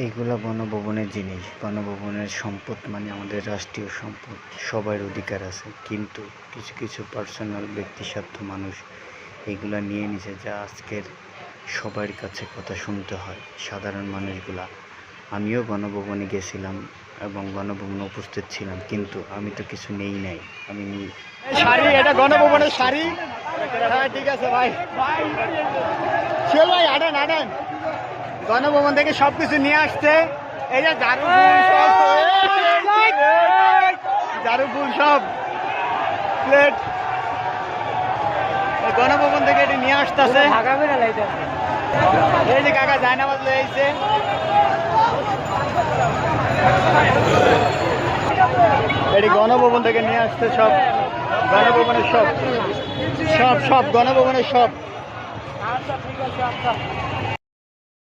এইগুলা গণভবনের জিনিস। গণভবনের সম্পদ মানে আমাদের রাষ্ট্রীয় সম্পদ। সবার অধিকার আছে। কিন্তু কিছু কিছু পার্সোনাল ব্যক্তিস্বার্থ মানুষ এগুলা নিয়ে নিছে যা আজকের সবার কাছে কথা শুনতে হয়, সাধারণ মানুষগুলা। আমিও গণভবনে গেছিলাম এবং গণভবনে উপস্থিত ছিলাম, কিন্তু আমি তো কিছু নেই নাই। আমি নি- শাড়ি, এটা গণভবনের শাড়ি। হ্যাঁ ঠিক আছে, ভাই। ভাই গণভবন থেকে সবকিছু নিয়ে আসছে এই যে ঝাড়ু সব ঝাড়ু ফুল সব প্লেট গণভবন থেকে এটি নিয়ে আসতেছে এই যে কাকা জায়নামাজ লয়ে আইছে এটি গণভবন থেকে নিয়ে আসছে সব গণভবনের সব সব সব গণভবনের সব